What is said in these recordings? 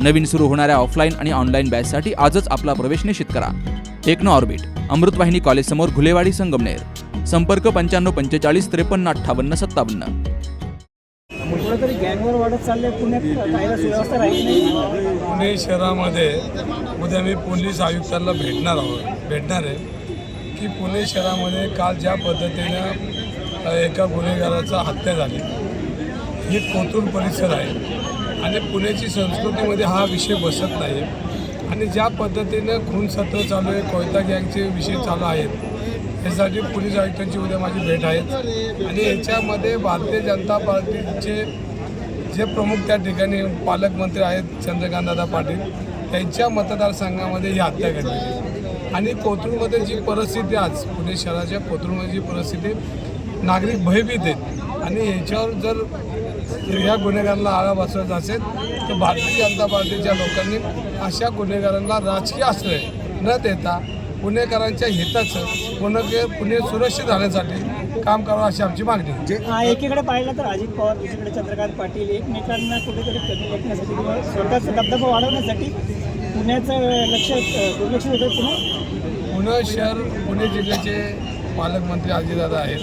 नवीन सुरू होणाऱ्या ऑफलाईन आणि ऑनलाईन बॅचसाठी आजच आपला प्रवेश निश्चित करा. टेक्नो ऑर्बिट अमृतवाहिनी कॉलेज समोर घुलेवाडी संगमनेर. संपर्क पंच्याण्णव पंचेचाळीस त्रेपन्न अठ्ठावन्न सत्तावन्न. कुठेतरी गँगवर वाढत चाललंय पुण्यात कायदा सुव्यवस्था राहील नाही. पुणे शहरामध्ये उद्या मी पोलीस आयुक्तांना भेटणार आहोत. भेटणार आहे की पुणे शहरामध्ये काल ज्या पद्धतीनं एका गुन्हेगाराचा हत्या झाली. ही कोथरूड परिसर आहे. आणि पुण्याची संस्कृतीमध्ये हा विषय बसत नाही. आणि ज्या पद्धतीनं खून सत्र चालू आहे कोयता गँगचे विषय चालू आहेत यासाठी पोलीस आयुक्तांची उद्या माझी भेट आहे. आणि याच्यामध्ये भारतीय जनता पार्टीचे जे प्रमुख त्या ठिकाणी पालकमंत्री आहेत चंद्रकांतदादा पाटील त्यांच्या मतदारसंघामध्ये ही हत्या घडली आणि कोथरूडमध्ये जी परिस्थिती आज पुणे शहराच्या कोथरूडमध्ये जी परिस्थिती नागरिक भयभीत आहेत. आणि याच्यावर जर या गुन्हेगारांना आळा बसवायचा असेल तर भारतीय जनता पार्टीच्या लोकांनी अशा गुन्हेगारांना राजकीय आश्रय न देता पुणेकरांच्या हिताचं पुणे पुणे सुरक्षित राहण्यासाठी काम करावं अशी आमची मागणी आहे. हा, एकीकडे पाहिलं तर अजित पवार दुसरीकडे चंद्रकांत पाटील एकमेकांना कुठेतरी कमी लेखण्यासाठी किंवा स्वतःचा दबदबा वाढवण्यासाठी पुण्याचं लक्ष दुर्लक्ष होतं. पुणे पुणे शहर पुणे जिल्ह्याचे पालकमंत्री अजितदादा आहेत.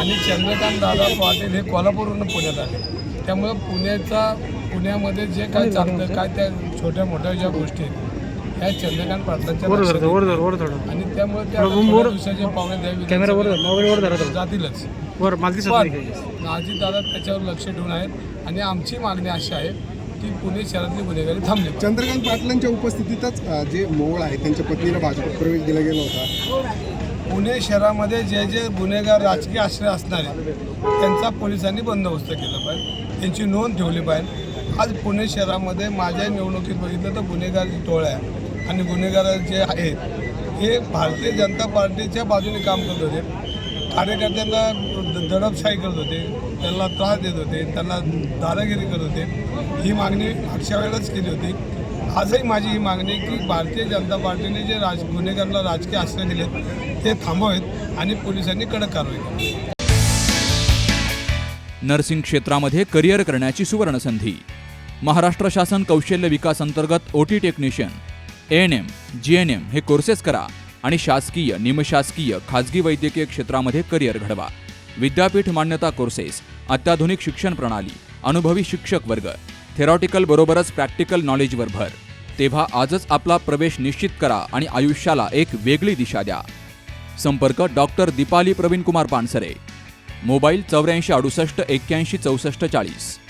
आणि चंद्रकांत दादा पाटील हे कोल्हापूरवरून पुण्यात आले. त्यामुळं पुण्याचा पुण्यामध्ये जे काय चालतं काय त्या छोट्या मोठ्या ज्या गोष्टी आहेत ह्या चंद्रकांत पाटलांच्या. आणि त्यामुळे त्या पावणे द्यावी जातीलच. पण अजितदादा त्याच्यावर लक्ष ठेवून आहेत. आणि आमची मागणी अशी आहे की पुणे शहरातली गुन्हेगारी थांबली. चंद्रकांत पाटलांच्या उपस्थितीतच जे मोळ आहे त्यांच्या पत्नीला भाजपात प्रवेश दिला गेला होता. पुणे शहरामध्ये जे जे गुन्हेगार राजकीय आश्रय असणारे त्यांचा पोलिसांनी बंदोबस्त केला पाहिजे. त्यांची नोंद ठेवली पाहिजे. आज पुणे शहरामध्ये माझ्या निवडणुकीत बघितलं तर गुन्हेगार टोळ्या आणि गुन्हेगार जे आहेत हे भारतीय जनता पार्टीच्या बाजूने काम करत होते. कार्यकर्त्यांना द- दडपशाही करत होते त्यांना त्रास देत होते त्यांना दादागिरी करत होते. ही मागणी मागच्या वेळेलाच केली होती. आजही माझी ही मागणी की भारतीय जनता पार्टीने जे राज गुन्हेगारांना राजकीय आश्रय दिलेत ते थांबवेत आणि पोलिसांनी कडक कारवाई नर्सिंग क्षेत्रामध्ये करिअर करण्याची सुवर्णसंधी महाराष्ट्र शासन कौशल्य विकास अंतर्गत OT technician A N M G N M हे कोर्सेस करा आणि शासकीय निमशासकीय खाजगी वैद्यकीय क्षेत्रामध्ये करिअर घडवा. विद्यापीठ मान्यता कोर्सेस अत्याधुनिक शिक्षण प्रणाली अनुभवी शिक्षक वर्ग थेरॉटिकल बरोबरच प्रॅक्टिकल नॉलेजवर भर. तेव्हा आजच आपला प्रवेश निश्चित करा आणि आयुष्याला एक वेगळी दिशा द्या. संपर्क डॉक्टर दीपाली प्रवीणकुमार पानसरे. मोबाईल चौऱ्याऐंशी अडुसष्ट एक्क्याऐंशी चौसष्ट चाळीस.